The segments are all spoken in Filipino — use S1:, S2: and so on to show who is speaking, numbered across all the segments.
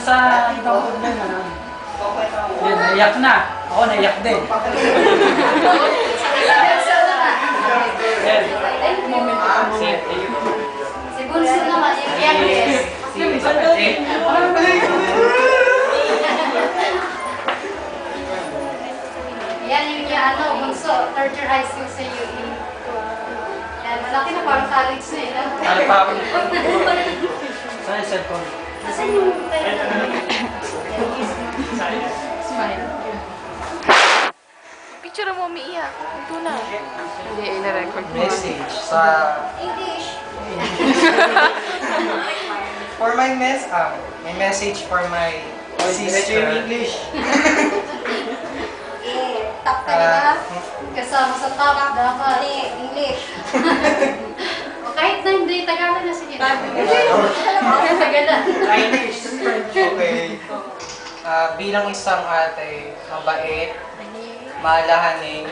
S1: sa ibang problema na. Yan, naiyak na. Ako naiyak din. Yan. Si,
S2: Si Bunso naman, yung youngest.
S1: si, si,
S2: Yan yung yung ano, Bunso, third year high school sa UE. Yan, malaki na parang college na eh. no?
S1: ano pa ako? Saan yung cellphone?
S2: Asan yung Smile.
S3: Picture mo umiiyak. Ito na. Hindi, ina-record mo.
S4: message sa
S2: English.
S4: for my mess ah may message for my sister
S1: English.
S2: Eh, top ka nila. Kasama sa top, dapat. English. o kahit na hindi Tagalog na sige. Okay, Tagalog.
S1: Chinese.
S4: okay Ah, bilang isang ate mabait malahanin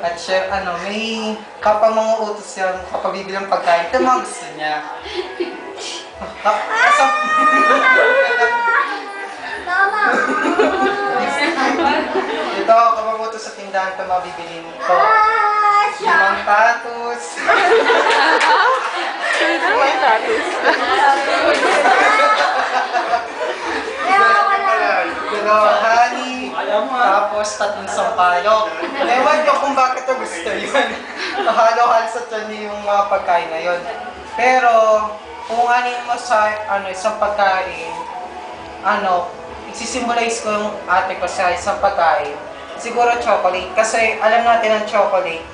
S4: at siya ano may kapag mga utos yan kapag bibilang pagkain ito mga gusto niya Kap- kasam-
S2: Tama.
S4: ito kapag utos sa tindahan ito mabibilin ko limang tatos
S3: Limang status.
S4: honey, tapos tatlong sampalok. Ewan ko kung bakit ko gusto yun. Halo-halo sa tiyan yung mga pagkain na yun. Pero, kung anin mo sa ano, isang pagkain, ano, isisimbolize ko yung ate ko sa isang pagkain, siguro chocolate. Kasi alam natin ang chocolate,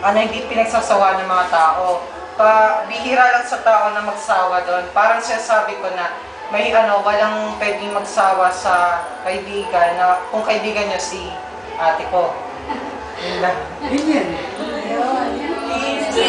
S4: ano, hindi pinagsasawa ng mga tao. Pa, bihira lang sa tao na magsawa doon. Parang sinasabi ko na may ano, walang pwedeng magsawa sa kaibigan na kung kaibigan niya si ate ko. Yun lang.
S1: Yun yan.
S2: Si